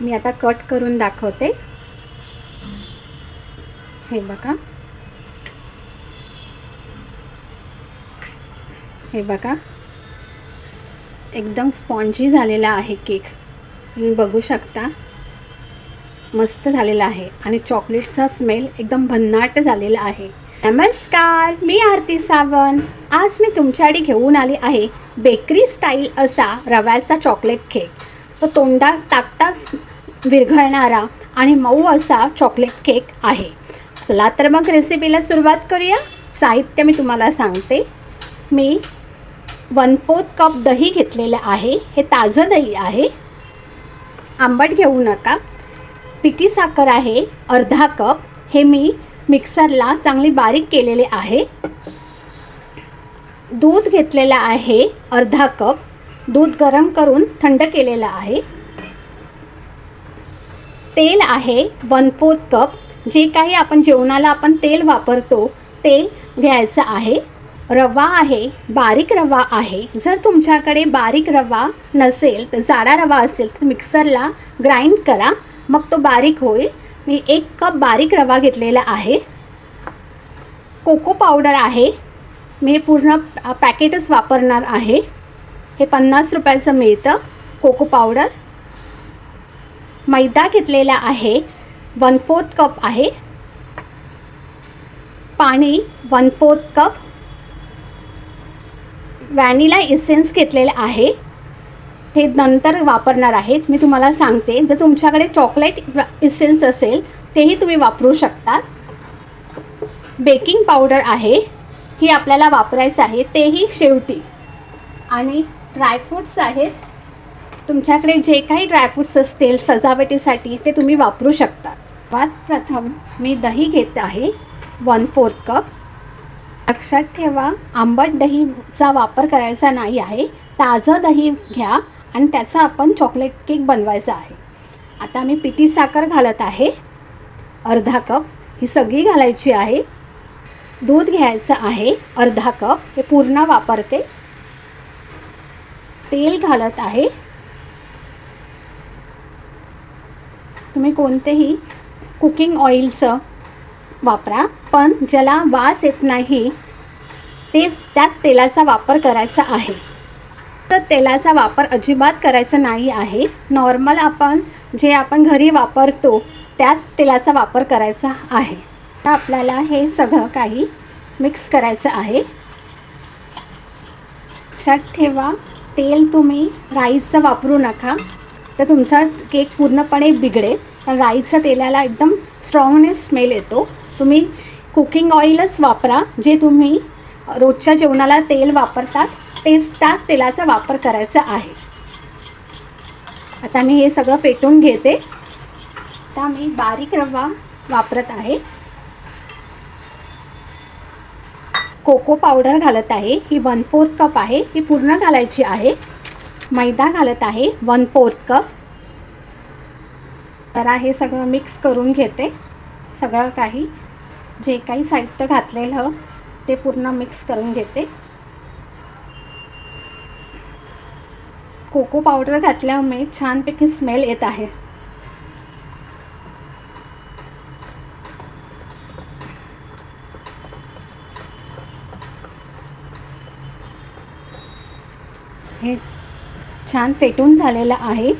मी आता कट करून दाखवते. हे बघा. हे बघा. एकदम स्पॉन्जी झालेला आहे केक. तुम्ही बघू शकता. मस्त झालेला आहे आणि चॉकलेटचा स्मेल एकदम भन्नाट झालेला आहे. नमस्कार मी आरती सावंत. आज मी तुमच्यासाठी घेऊन आली आहे बेकरी स्टाईल असा रव्याचा चॉकलेट केक. तो तोंडात टाकताच विरघळणारा आणि मऊ असा चॉकलेट केक आहे. चला तर मग रेसिपीला सुरुवात करूया. साहित्य मी तुम्हाला सांगते. मी वन फोर्थ कप दही घेतलेलं आहे. हे ताजं दही आहे. आंबट घेऊ नका. पिठी साखर आहे. अर्धा कप हे मी मिक्सरला चांगली बारीक केलेले आहे. दूध घेतलेलं आहे. अर्धा कप दूध गरम करून थंड केलेलं आहे. तेल आहे वन फोर्थ कप. जे काही आपण जेवणाला आपण तेल वापरतो ते घ्यायचं आहे. रवा आहे बारीक रवा आहे. जर तुमच्याकडे बारीक रवा नसेल तर जाडा रवा असेल तर मिक्सरला ग्राइंड करा. मग तो बारीक होईल. मी एक कप बारीक रवा घेतलेला आहे. कोको पावडर आहे. मी पूर्ण पॅकेटच वापरणार आहे. हे पन्नास रुपयाचं मिळतं. कोको पावडर मैदा घेतलेला आहे. वन फोर्थ कप आहे. पाणी one fourth cup vanilla essence घेतलेलं आहे. ते नंतर वापरणार आहेत. मी तुम्हाला सांगते. जर तुमच्याकडे चॉकलेट इसेन्स असेल तेही तुम्ही वापरू शकता. बेकिंग पावडर आहे. ही आपल्याला वापरायचं आहे. तेही शेवटी. आणि ड्रायफ्रूट्स आहेत. तुमच्याकडे जे काही ड्रायफ्रूट्स असतील सजावटीसाठी ते तुम्ही वापरू शकता. सर्वात प्रथम मी दही घेत आहे वन फोर्थ कप लक्षात ठेवा आंबट दहीचा वापर करायचा नाही आहे. ताजं दही घ्या आणि त्याचा आपण चॉकलेट केक बनवायचा आहे. आता मी पिठी साखर घालत आहे. अर्धा कप ही सगळी घालायची आहे. दूध घ्यायचं आहे अर्धा कप हे पूर्ण वापरते. तेल घालत आहे. तुम्ही कोणतेही कुकिंग ऑइलचं वापरा पण ज्याला वास येत नाही तेच त्याच तेलाचा वापर करायचा आहे. तर तेलाचा वापर अजिबात करायचा नाही आहे. नॉर्मल आपण जे आपण घरी वापरतो त्याच तेलाचा वापर करायचा आहे. तर आपल्याला हे सगळं काही मिक्स करायचं आहे. लक्षात ठेवा. तेल तुम्ही राईसचं वापरू नका. तर तुमचा केक पूर्णपणे बिघडेल. कारण राईसच्या तेलाला एकदम स्ट्रॉंगनेस स्मेल येतो. तुम्ही कुकिंग ऑइलच वापरा. जे तुम्ही रोजच्या जेवणाला तेल वापरतात तेच त्याच तेलाचा वापर करायचा आहे. आता मी हे सगळं फेटून घेते. आता मी बारीक रवा वापरत आहे. कोको पावडर घालत आहे. ही वन फोर्थ कप आहे. ही पूर्ण घालायची आहे. मैदा घालत आहे. वन फोर्थ कप तर हे सगळं मिक्स करून घेते. सगळं काही जे काही साहित्य घातलेलं ते पूर्ण मिक्स करून घेते. कोको पावडर घातल्यामुळे छानपैकी स्मेल येत आहे. हे छान फेटून झालेलं आहे.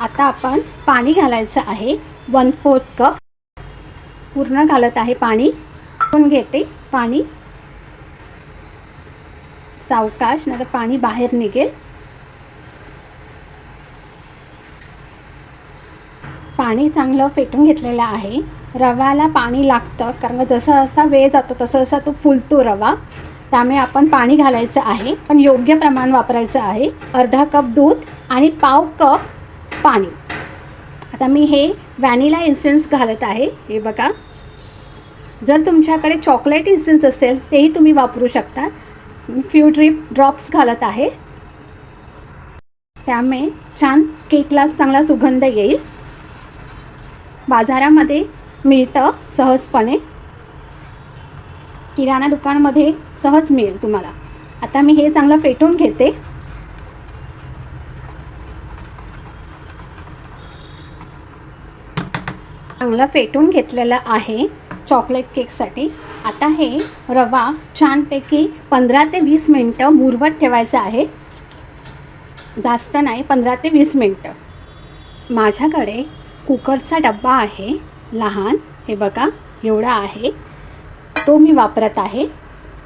आता आपण पाणी घालायचं आहे. वन फोर्थ कप पूर्ण घालत आहे पाणी. पण घेते पाणी. सावकाश नाही तर पाणी बाहेर निघेल. पाणी चांगलं फेटून घेतलेलं आहे. रव्याला पाणी लागतं कारण जसा जसा वेळ जातो तसा जसा तो फुलतो रवा. त्यामुळे आपण पाणी घालायचं आहे पण योग्य प्रमाण वापरायचं आहे. अर्धा कप दूध आणि पाव कप पाणी. आता मी हे व्हॅनिला इन्सेन्स घालत आहे. हे बघा. जर तुमच्याकडे चॉकलेट इन्सेन्स असेल तेही तुम्ही वापरू शकता. फ्यू ड्रिप ड्रॉप्स घालत आहे. त्यामुळे छान केकला चांगला सुगंध येईल. बाजारामध्ये मिळतं सहजपणे. किराणा दुकानमध्ये सहज मिळेल तुम्हाला. आता मी हे चांगलं फेटून घेते. चांगलं फेटून घेतलेलं आहे चॉकलेट केकसाठी. आता हे रवा छानपैकी पंधरा ते वीस मिनटं मुरवत ठेवायचं आहे. जास्त नाही पंधरा ते वीस मिनटं. माझ्याकडे कुकरचा डब्बा आहे. लहान हे बघा एवढा आहे. तो मी वापरत आहे.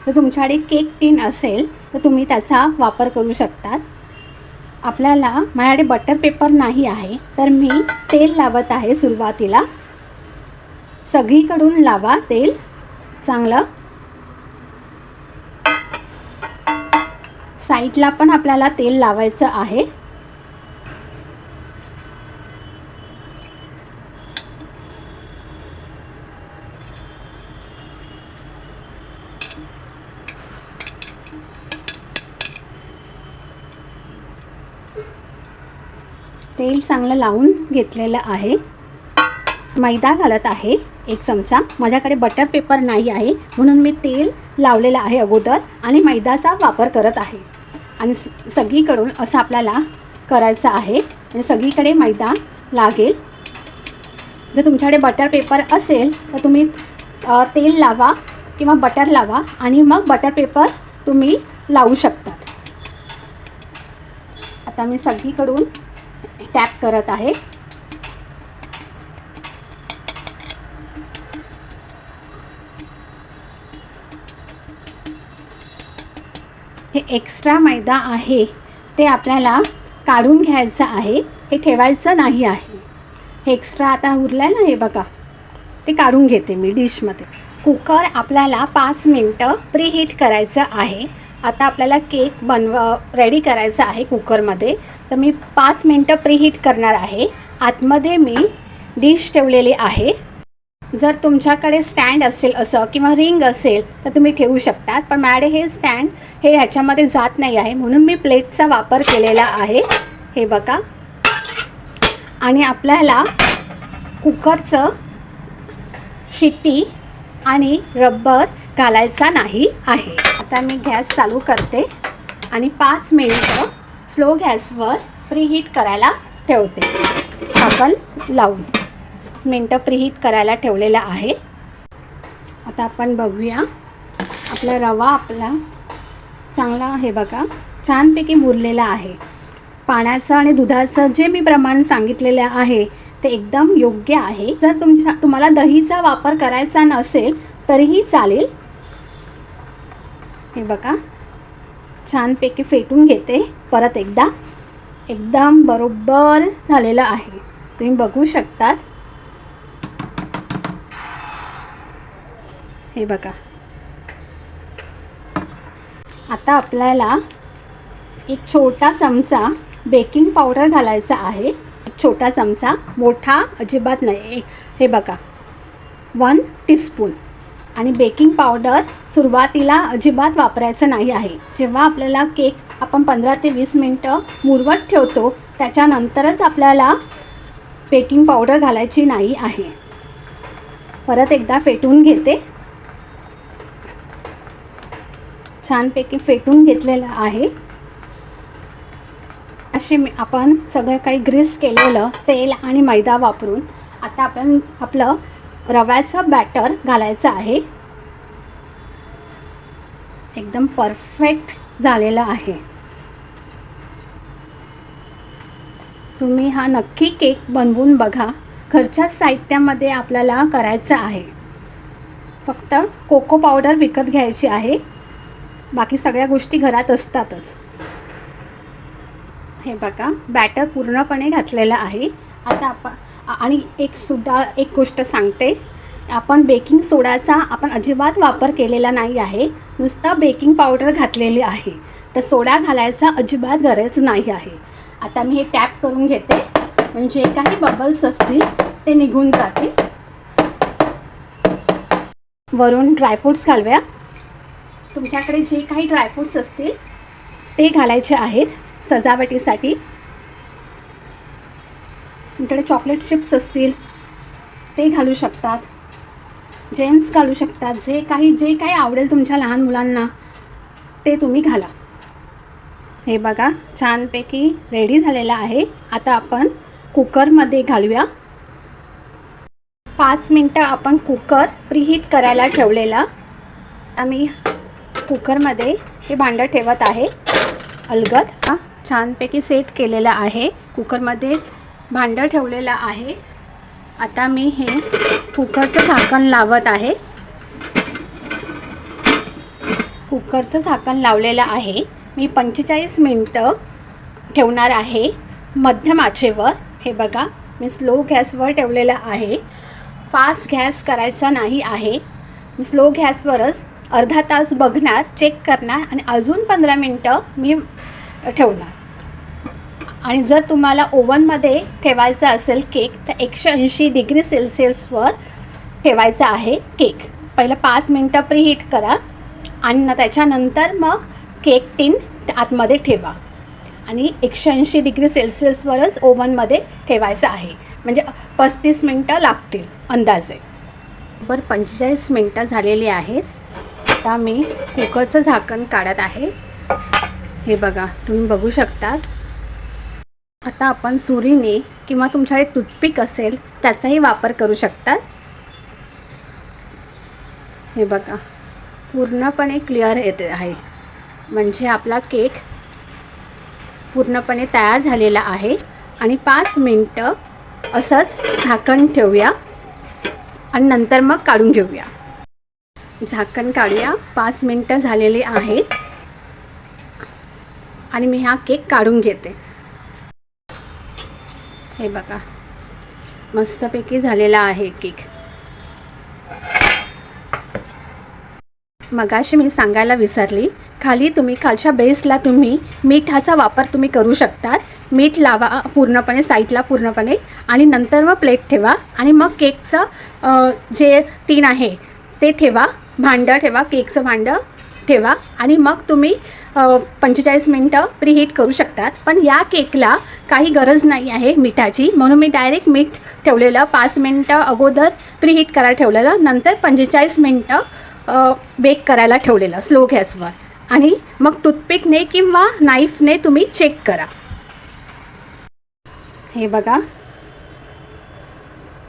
तर तुमच्याकडे केक टीन असेल तर तुम्ही त्याचा वापर करू शकतात. आपल्याला माझ्याकडे बटर पेपर नाही आहे तर मी तेल लावत आहे सुरुवातीला. सगळीकडून लावा तेल चांगलं. साईडला पण आपल्याला तेल लावायचं आहे. तेल चांगलं लावून घेतलेलं आहे. मैदा घालत आहे एक चमचा. माझ्याकडे बटर पेपर नाही आहे. म्हणून मी तेल लावलेलं आहे अगोदर आणि मैदाचा वापर करत आहे. आणि सगळीकडून असं आपल्याला करायचं आहे. म्हणजे सगळीकडे मैदा लागेल. जर तुमच्याकडे बटर पेपर असेल तर तुम्ही तेल लावा किंवा बटर लावा आणि मग बटर पेपर तुम्ही लावू शकतात. आता मी सगळीकडून टॅप करत आहे. हे एक्स्ट्रा मैदा आहे. ते आपल्याला काढून घ्यायचं आहे. हे ठेवायचं नाही आहे. हे एक्स्ट्रा आता उरलं आहे ना हे बघा. ते काढून घेते मी डिशमध्ये कुकर आपल्याला पाच मिनटं प्रीहीट करायचं आहे. आता आपल्याला केक बनव रेडी करायचा आहे कुकरमध्ये. तर मी पाच मिनटं प्रीहीट करणार आहे. आतमध्ये मी डिश ठेवलेली आहे. जर तुमच्याकडे स्टँड असेल असं किंवा रिंग असेल तर तुम्ही ठेवू शकतात. पण मॅडे हे स्टँड हे ह्याच्यामध्ये जात नाही आहे. म्हणून मी प्लेटचा वापर केलेला आहे. हे बघा. आणि आपल्याला कुकरचं शिट्टी आणि रब्बर घालायचा नाही आहे. आता मी गॅस चालू करते आणि पाच मिनिटं स्लो गॅसवर प्रीहीट करायला ठेवते. आपण लावून पाच मिनटं प्रीहीट करायला ठेवलेलं आहे. आता आपण बघूया आपला रवा आपला चांगला हे बघा. छानपैकी मुरलेला आहे. पाण्याचं आणि दुधाचं जे मी प्रमाण सांगितलेलं आहे ते एकदम योग्य आहे. जर तुमच्या तुम्हाला दहीचा वापर करायचा नसेल तरीही चालेल. हे बघा. छानपैकी फेटून घेते. परत एकदा. एकदम बरोबर झालेलं आहे. तुम्ही बघू शकतात. हे बघा. आता आपल्याला एक छोटा चमचा बेकिंग पावडर घालायचा आहे. एक छोटा चमचा. मोठा अजिबात नाही. हे बघा. One teaspoon. आणि बेकिंग पावडर सुरुवातीला अजिबात वापरायचं नाही आहे. जेव्हा आपल्याला केक आपण पंधरा ते वीस मिनटं मुरवत ठेवतो त्याच्यानंतरच आपल्याला बेकिंग पावडर घालायची नाही आहे. परत एकदा फेटून घेते. छानपैकी फेटून घेतलेलं आहे. असे मी आपण सगळं काही ग्रीस केलेलं तेल आणि मैदा वापरून आता आपण आपलं रव्याचं बॅटर घालायचं आहे. एकदम परफेक्ट झालेलं आहे. तुम्ही हा नक्की केक बनवून बघा. घरच्याच साहित्यामध्ये आपल्याला करायचं आहे. फक्त कोको पावडर विकत घ्यायची आहे. बाकी सगळ्या गोष्टी घरात असतातच. हे बघा बॅटर पूर्णपणे घातलेलं आहे. आता आपण आणि एक सुद्धा एक गोष्ट सांगते. आपण बेकिंग सोडाचा आपण अजिबात वापर केलेला नाही आहे. नुसतं बेकिंग पावडर घातलेली आहे. तर सोडा घालायचा अजिबात गरज नाही आहे. आता मी हे टॅप करून घेते. म्हणजे काही बबल्स असतील ते निघून जाते वरून ड्रायफ्रूट्स घालूया. तुमच्याकडे जे काही ड्रायफ्रूट्स असतील ते घालायचे आहेत सजावटीसाठी. तुमच्याकडे चॉकलेट चिप्स असतील ते घालू शकतात. जेम्स घालू शकतात. जे काही जे काही आवडेल तुमच्या लहान मुलांना ते तुम्ही घाला. हे बघा छानपैकी रेडी झालेलं आहे. आता आपण कुकरमध्ये घालूया. पाच मिनटं आपण कुकर प्रीहीट करायला ठेवलेला. आम्ही कुकरमध्ये हे भांडं ठेवत आहे. अलगद हा छानपैकी सेट केलेलं आहे. कुकरमध्ये भांडं ठेवलेलं आहे. आता मी हे कुकरचं झाकण लावत आहे. कुकरचं झाकण लावलेलं आहे. मी पंचेचाळीस मिनटं ठेवणार आहे. मध्यम आचेवर. हे बघा मी स्लो गॅसवर ठेवलेलं आहे. फास्ट गॅस करायचा नाही आहे. मी स्लो गॅसवरच अर्धा तास बघणार चेक करणार आणि अजून पंधरा मिनटं मी ठेवणार. आणि जर तुम्हाला ओव्हनमध्ये ठेवायचा असेल केक तर एकशे ऐंशी डिग्री सेल्सिअसवर ठेवायचा आहे केक. पहिलं पाच मिनटं प्रीहीट करा आणि न त्याच्यानंतर मग केक टीन आतमध्ये ठेवा. आणि एकशे ऐंशी डिग्री सेल्सिअसवरच ओव्हनमध्ये ठेवायचं आहे. म्हणजे पस्तीस मिनटं लागतील अंदाजे. बरं पंचेचाळीस मिनटं झालेली आहेत. आता मी कुकरचं झाकण काढत आहे. हे बघा तुम्ही बघू शकता आता आपण सुरीने किंवा तुमच्याकडे टूथपिक असेल त्याचाही वापर करू शकतात हे बघा पूर्णपणे क्लिअर येते आहे. म्हणजे आपला केक पूर्णपणे तयार झालेला आहे. आणि पाच मिनटं असंच झाकण ठेवूया. आणि नंतर मग काढून घेऊया. झाकण काढूया. पाच मिनटं झालेली आहेत. आणि मी हा केक काढून घेते. हे बघा. मस्तपैकी झालेला आहे केक. मगाशी मी सांगायला विसरली. खाली तुम्ही खालच्या बेसला तुम्ही मिठाचा वापर तुम्ही करू शकतात. मीठ लावा पूर्णपणे साईडला पूर्णपणे आणि नंतर मग प्लेट ठेवा आणि मग केकचं जे टीन आहे ते ठेवा. भांडं ठेवा केकचं भांडं ठेवा आणि मग तुम्ही पंचेचाळीस मिनटं प्रीहीट करू शकतात. पण या केकला काही गरज नाही आहे मिठाची. म्हणून मी डायरेक्ट मीठ ठेवलेलं पाच मिनटं अगोदर प्रीहीट करायला ठेवलेलं. नंतर पंचेचाळीस मिनटं बेक करायला ठेवलेलं स्लो गॅसवर. आणि मग टूथपिकने किंवा नाईफने तुम्ही चेक करा. हे बघा.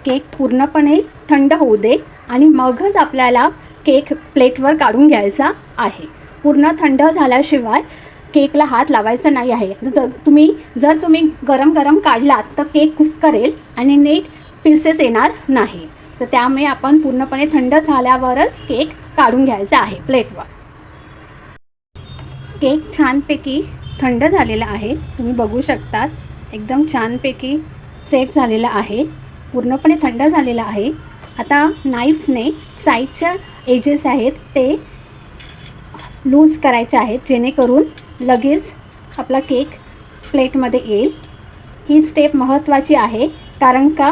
केक पूर्णपणे थंड होऊ दे आणि मगच आपल्याला केक प्लेटवर काढून घ्यायचा आहे. पूर्ण थंड झाल्याशिवाय केकला हात लावायचा नाही आहे. जर तुम्ही जर तुम्ही गरम गरम काढलात तर केक कुस्करेल आणि नीट पीसेस येणार नाही. तर त्यामुळे आपण पूर्णपणे थंड झाल्यावरच केक काढून घ्यायचा आहे प्लेटवर. केक छानपैकी थंड झालेला आहे. तुम्ही बघू शकतात एकदम छानपैकी सेट झालेला आहे. पूर्णपणे थंड झालेला आहे. आता नाईफने साईडच्या एजेस आहेत ते लूज करायच्या आहेत जेणेकरून लगेच आपला केक प्लेटमध्ये येईल. ही स्टेप महत्त्वाची आहे कारण का?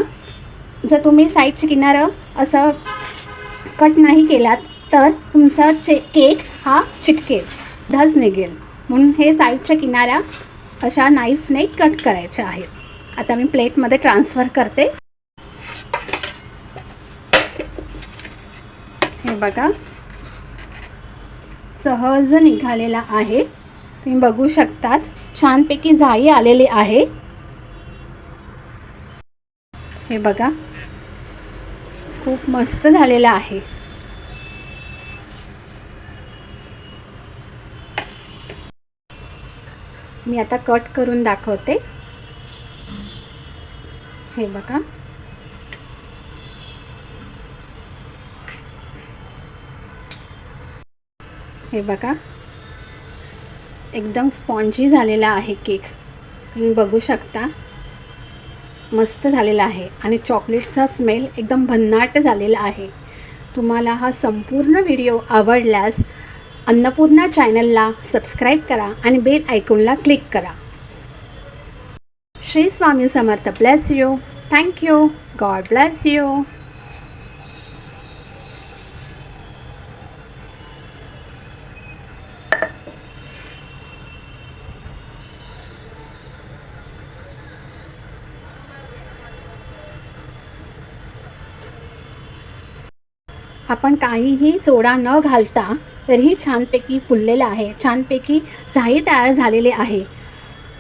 जर तुम्ही साईडची किनारं असं कट नाही केलात तर तुमचा चे केक हा चिटकेल धज निघेल. म्हणून हे साईडच्या किनाऱ्या अशा नाईफने कट करायच्या आहेत. आता मी प्लेटमध्ये ट्रान्सफर करते. हे बघा. सहज निघालेला आहे. तुम्ही बघू शकतात छानपैकी जाळी आलेली आहे. हे बघा. खूप मस्त झालेलं आहे. मी आता कट करून दाखवते. हे बघा. हे बघा. एकदम स्पॉन्जी झालेला आहे केक. तुम्ही बघू शकता. मस्त झालेला आहे. आणि चॉकलेटचा स्मेल एकदम भन्नाट झालेला आहे. तुम्हाला हा संपूर्ण व्हिडिओ आवडल्यास अन्नपूर्णा चॅनलला सबस्क्राईब करा आणि बेल आयकॉनला क्लिक करा. Shri Swami Samarth bless you. Thank you god bless you. आपण काहीही सोडा न घालता तरीही छानपैकी फुललेलं आहे छानपैकी झाई तयार झालेले आहे.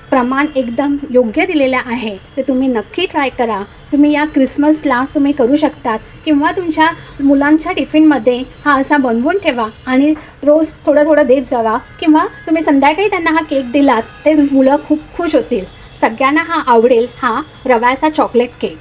प्रमाण एकदम योग्य दिलेलं आहे. ते तुम्ही नक्की ट्राय करा. तुम्ही या क्रिसमसला तुम्ही करू शकतात किंवा तुमच्या मुलांच्या टिफिनमध्ये हा असा बनवून ठेवा आणि रोज थोडं थोडं देत जावा किंवा तुम्ही संध्याकाळी त्यांना हा केक दिलात ते मुलं खूप खुश होतील. सगळ्यांना हा आवडेल हा रव्याचा चॉकलेट केक